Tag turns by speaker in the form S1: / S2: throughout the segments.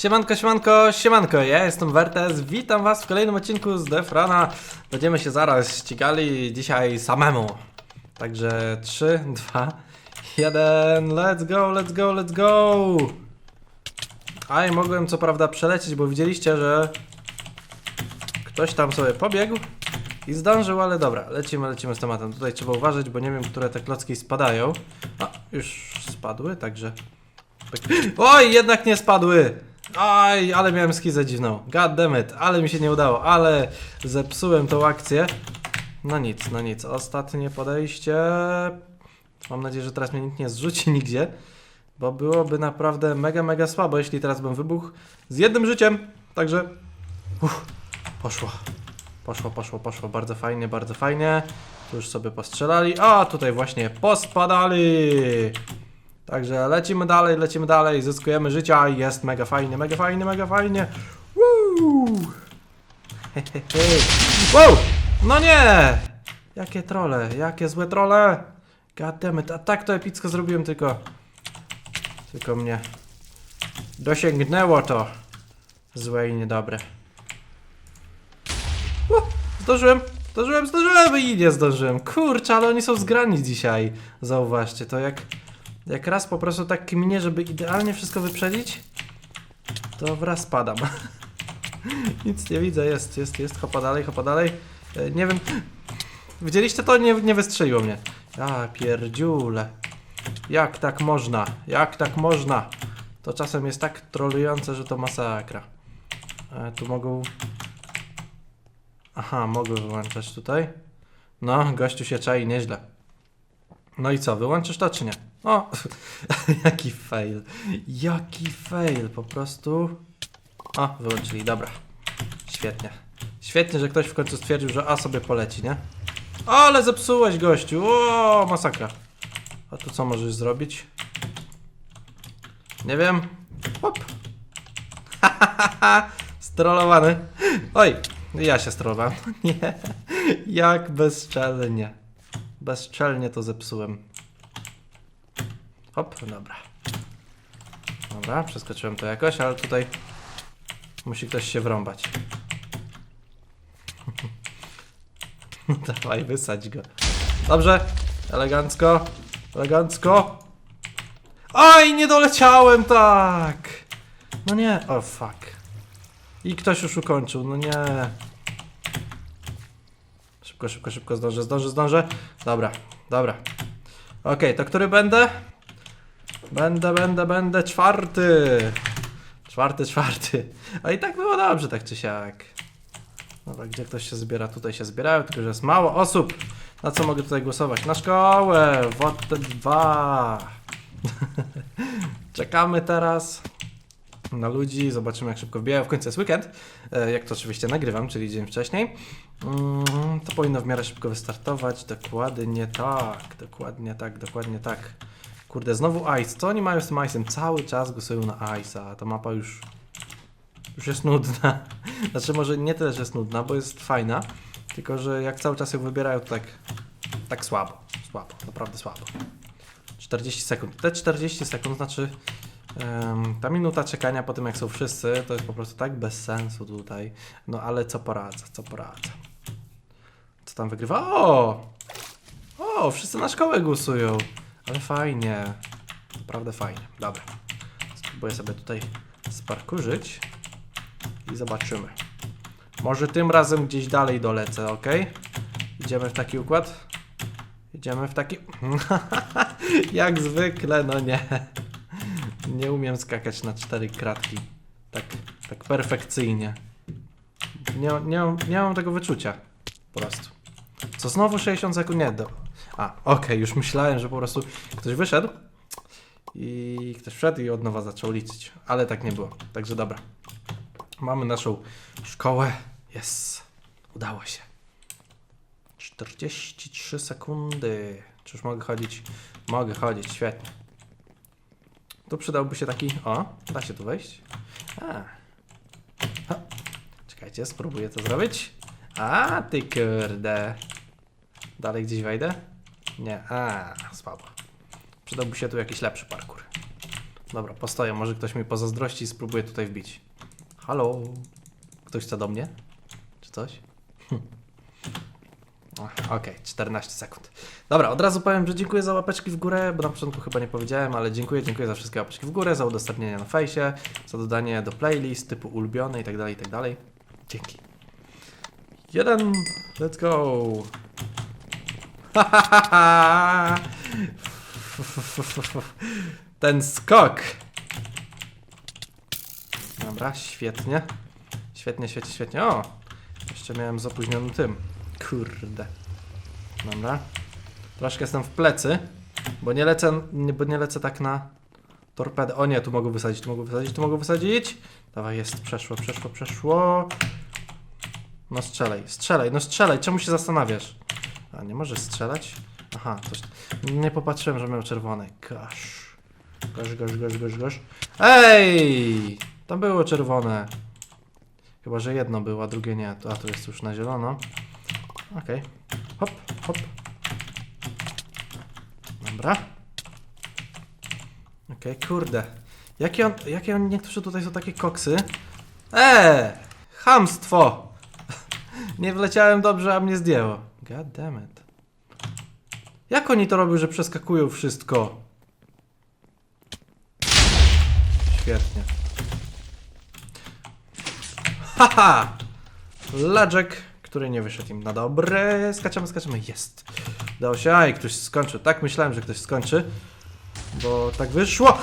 S1: Siemanko, siemanko, siemanko, ja jestem Wertes, witam was w kolejnym odcinku z Defrana. Będziemy się zaraz ścigali dzisiaj samemu. Także 3, 2, 1, let's go, let's go, let's go! A i mogłem co prawda przelecieć, bo widzieliście, że ktoś tam sobie pobiegł i zdążył, ale dobra, lecimy, lecimy z tematem. Tutaj trzeba uważać, bo nie wiem, które te klocki spadają. A, już spadły, także... Oj, jednak nie spadły! Oj, ale miałem skizę dziwną. God damn it, ale mi się nie udało, ale zepsułem tą akcję. No nic, no nic. Ostatnie podejście. Mam nadzieję, że teraz mnie nikt nie zrzuci nigdzie, bo byłoby naprawdę mega, mega słabo, jeśli teraz bym wybuchł z jednym życiem. Także uff, poszło. Poszło, poszło, poszło. Bardzo fajnie, bardzo fajnie. Tu już sobie postrzelali. A, tutaj właśnie pospadali. Także lecimy dalej, lecimy dalej, zyskujemy życia i jest mega fajnie, mega fajnie, mega fajnie. Woo! Wow! No nie! Jakie trole, jakie złe trole! Goddammit, a tak to epicko zrobiłem, tylko... Tylko mnie... Dosięgnęło to. Złe i niedobre. U, Zdążyłem, zdążyłem, zdążyłem i nie zdążyłem. Kurczę, ale oni są zgrani dzisiaj. Zauważcie, to jak... Jak raz po prostu tak kminie, żeby idealnie wszystko wyprzedzić, to wraz padam. Nic nie widzę, jest, jest, jest, hopa dalej, hopa dalej. E, nie wiem, widzieliście to? Nie, nie wystrzeliło mnie. Ja pierdziule. Jak tak można? Jak tak można? To czasem jest tak trolujące, że to masakra. E, tu mogą... Aha, mogę wyłączać tutaj. No, gościu się czai nieźle. No i co, wyłączysz to czy nie? O, jaki fail. Jaki fail, po prostu. O, wyłączyli, dobra. Świetnie. Świetnie, że ktoś w końcu stwierdził, że A sobie poleci, nie? Ale zepsułeś gościu, o, masakra. A tu co możesz zrobić? Nie wiem. Hop. Strollowany. Oj, ja się strollowałem. Nie. Jak bezczelnie. Bezczelnie to zepsułem. Hop, dobra. Dobra, przeskoczyłem to jakoś, ale tutaj musi ktoś się wrąbać. Dawaj, wysadź go. Dobrze, elegancko, elegancko. Oj, nie doleciałem tak! No nie, o oh, fuck. I ktoś już ukończył, no nie. Szybko, szybko, szybko, zdążę, zdążę, zdążę. Dobra, dobra. Okej, to który będę? Będę, będę, będę czwarty. Czwarty, czwarty. A i tak było dobrze, tak czy siak. Dobra, gdzie ktoś się zbiera? Tutaj się zbierają, tylko że jest mało osób. Na co mogę tutaj głosować? Na szkołę! WOT 2. Czekamy teraz na ludzi, zobaczymy jak szybko wbijają. W końcu jest weekend, e, jak to oczywiście nagrywam, czyli dzień wcześniej. Mm, To powinno w miarę szybko wystartować. Dokładnie tak, dokładnie tak, dokładnie tak. Kurde, znowu Ice. Co oni mają z tym Ice'em? Cały czas głosują na Ice'a, ta mapa już... Już jest nudna. Znaczy może nie tyle, że jest nudna, bo jest fajna, tylko że jak cały czas ją wybierają, to tak... Tak słabo. Słabo, naprawdę słabo. 40 sekund. Te 40 sekund znaczy... em, ta minuta czekania po tym, jak są wszyscy, to jest po prostu tak bez sensu tutaj. No ale co poradzę, co poradzę. Co tam wygrywa? O! O, wszyscy na szkołę głosują. Ale fajnie. Naprawdę fajnie. Dobra. Spróbuję sobie tutaj sparkurzyć i zobaczymy. Może tym razem gdzieś dalej dolecę, ok? Idziemy w taki układ? Idziemy w taki... Jak zwykle, no nie. Nie umiem skakać na cztery kratki. Tak, tak perfekcyjnie. Nie, nie, nie mam tego wyczucia. Po prostu. Co znowu 60 sekund? Nie, do... A, okej, już myślałem, że po prostu ktoś wyszedł i ktoś wszedł i od nowa zaczął liczyć, ale tak nie było. Także dobra. Mamy naszą szkołę. Jest. Udało się. 43 sekundy. Czy już mogę chodzić? Mogę chodzić, świetnie. Tu przydałby się taki. O, da się tu wejść. A. Ha. Czekajcie, spróbuję to zrobić. A, ty kurde. Dalej gdzieś wejdę? Nie, a, słabo. Przydałby się tu jakiś lepszy parkour. Dobra, postoję. Może ktoś mi pozazdrości i spróbuje tutaj wbić. Halo? Ktoś chce do mnie? Czy coś? Hm. Okej, 14 sekund. Dobra, od razu powiem, że dziękuję za łapeczki w górę, bo na początku chyba nie powiedziałem, ale dziękuję, dziękuję za wszystkie łapeczki w górę, za udostępnienie na fejsie, za dodanie do playlist typu ulubione i tak dalej, i tak. Dzięki. Jeden, let's go. Ten skok. Dobra, świetnie. Świetnie, świetnie, świetnie. O! Jeszcze miałem z opóźnionym tym. Kurde. Dobra. Troszkę jestem w plecy, bo nie lecę, nie, bo nie lecę tak na torpedę. O nie, tu mogę wysadzić, tu mogę wysadzić, tu mogę wysadzić. Dawaj, jest, przeszło, przeszło, przeszło. No strzelaj, strzelaj, no strzelaj, czemu się zastanawiasz? A, nie możesz strzelać? Aha, coś... Nie popatrzyłem, że miał czerwone. Gosh. Gosh, gosh, gosh, gosh, gosh. Ej! Tam było czerwone. Chyba, że jedno było, a drugie nie. A tu jest już na zielono. Okej. Hop, hop. Dobra. Okej, kurde. Jakie on, jakie on, niektórzy tutaj są takie koksy. Eee! Chamstwo! Nie wleciałem dobrze, a mnie zdjęło. God damn it. Jak oni to robią, że przeskakują wszystko? Świetnie. Haha! Ladżek, który nie wyszedł im na dobre. Skaczemy, skaczemy. Jest. Dało się. Aj, ktoś skończył. Tak myślałem, że ktoś skończy. Bo tak wyszło.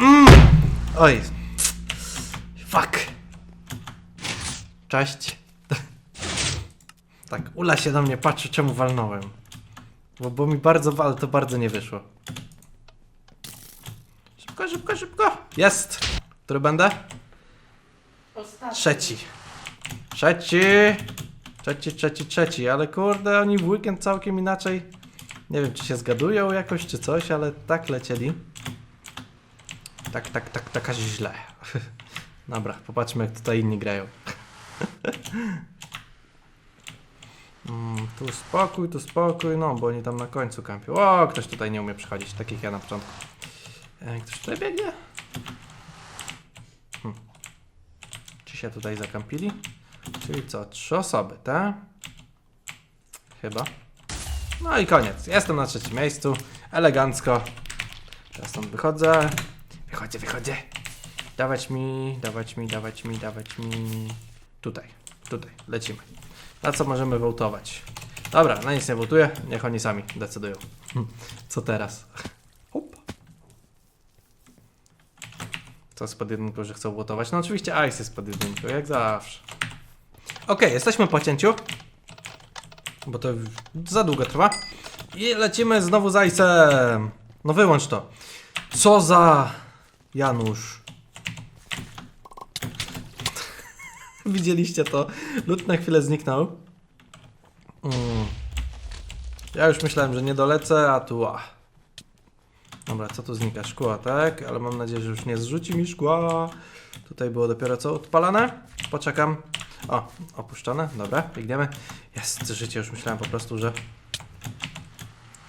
S1: Mm. Oj. Fuck. Cześć. Tak, Ula się na mnie patrzy, czemu walnąłem. Bo, bo mi bardzo, ale to bardzo nie wyszło. Szybko, szybko, szybko. Jest. Który będę?
S2: Ostatni.
S1: Trzeci. Trzeci. Trzeci, trzeci, trzeci, ale kurde, oni w weekend całkiem inaczej. Nie wiem, czy się zgadują jakoś, czy coś, ale tak lecieli. Tak, tak, tak, tak aż źle. Dobra, popatrzmy, jak tutaj inni grają. Mm, tu spokój, tu spokój, no, bo oni tam na końcu kampią. O, ktoś tutaj nie umie przechodzić, tak jak ja na początku. E, ktoś tutaj biegnie? Czy się tutaj zakampili? Czyli co, trzy osoby, tak? Chyba. No i koniec. Jestem na trzecim miejscu. Elegancko. Teraz stąd wychodzę. Wychodzę, wychodzę. Dawać mi, dawać mi, dawać mi, dawać mi. Tutaj, tutaj, lecimy. Na co możemy wołtować? Dobra, na nic nie wołtuję. Niech oni sami decydują. Hm, Co teraz? Co z pod jedynką, że chcą wołtować? No oczywiście Ice jest pod jedynką, jak zawsze. Okej, jesteśmy po cięciu. Bo to za długo trwa. I lecimy znowu z Ice'em. No wyłącz to. Co za Janusz. Widzieliście to? Lud na chwilę zniknął. Mm. Ja już myślałem, że nie dolecę, a tu a. Dobra, co tu znika? Szkła, tak? Ale mam nadzieję, że już nie zrzuci mi szkła. Tutaj było dopiero co odpalane. Poczekam. O, opuszczone. Dobra, biegniemy. Jest życie, już myślałem po prostu, że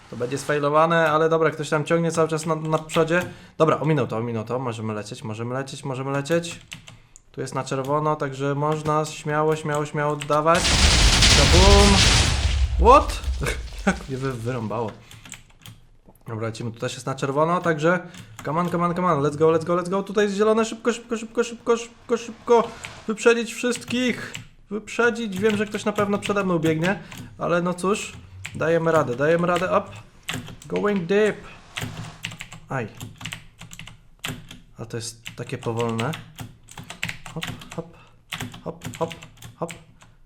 S1: to będzie sfailowane, ale dobra, ktoś tam ciągnie cały czas na, na przodzie. Dobra, ominął to, ominął to. Możemy lecieć, możemy lecieć, możemy lecieć. Tu jest na czerwono, także można śmiało, śmiało, śmiało oddawać. Kabum. What? Jak mnie wy, wyrąbało. Dobra, lecimy, tu też jest na czerwono, także come on, come on, come on, let's go, let's go, let's go, tutaj jest zielone, szybko, szybko, szybko, szybko, szybko, szybko, wyprzedzić wszystkich, wyprzedzić, wiem, że ktoś na pewno przede mną biegnie, ale no cóż, dajemy radę, dajemy radę, up, going deep, aj, a to jest takie powolne, hop, hop, hop, hop, hop,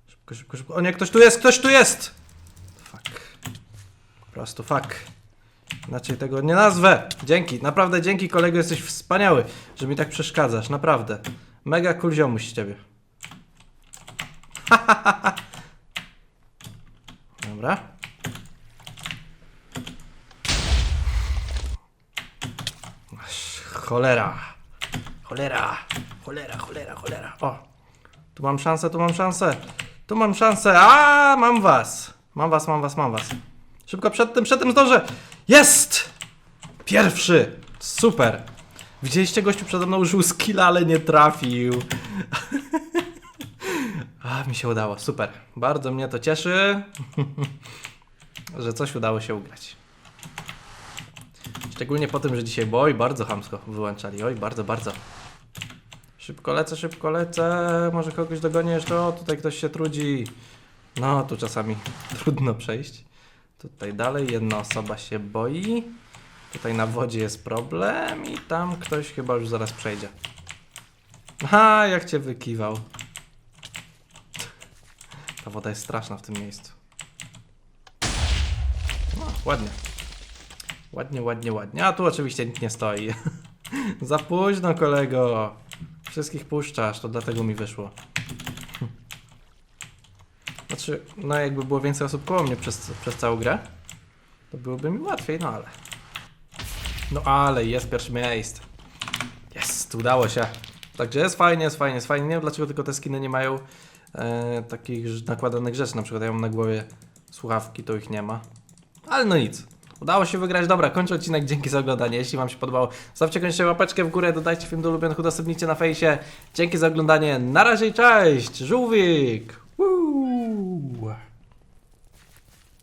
S1: szybko, szybko, szybko, o nie, ktoś tu jest, ktoś tu jest, fuck, po prostu fuck. Inaczej tego nie nazwę. Dzięki, naprawdę dzięki kolego, jesteś wspaniały, że mi tak przeszkadzasz, naprawdę. Mega cool ziomuś z ciebie. Dobra. Cholera. Cholera. Cholera, cholera, cholera. O. Tu mam szansę, tu mam szansę. Tu mam szansę. A, mam was. Mam was, mam was, mam was. Szybko przed tym, przed tym zdążę. Jest! Pierwszy! Super! Widzieliście, gościu przede mną użył skilla, ale nie trafił. A, mi się udało, super. Bardzo mnie to cieszy, że coś udało się ugrać. Szczególnie po tym, że dzisiaj, bo oj, bardzo hamsko wyłączali, oj, bardzo, bardzo. Szybko lecę, szybko lecę, może kogoś dogonię jeszcze, o, tutaj ktoś się trudzi. No, tu czasami trudno przejść. Tutaj dalej jedna osoba się boi. Tutaj na wodzie jest problem i tam ktoś chyba już zaraz przejdzie. Aha, jak cię wykiwał. Ta woda jest straszna w tym miejscu. No, ładnie. Ładnie, ładnie, ładnie. A tu oczywiście nikt nie stoi. Za późno, kolego. Wszystkich puszczasz, to dlatego mi wyszło. Znaczy, no jakby było więcej osób koło mnie przez, przez całą grę, to byłoby mi łatwiej, no ale... No ale jest pierwsze miejsce. Jest, udało się. Także jest fajnie, jest fajnie, jest fajnie. Nie wiem dlaczego tylko te skiny nie mają e, takich nakładanych rzeczy. Na przykład ja mam na głowie słuchawki, to ich nie ma. Ale no nic. Udało się wygrać. Dobra, kończę odcinek. Dzięki za oglądanie. Jeśli Wam się podobało, zostawcie koniecznie łapeczkę w górę, dodajcie film do ulubionych, udostępnijcie na fejsie. Dzięki za oglądanie. Na razie cześć. Żółwik!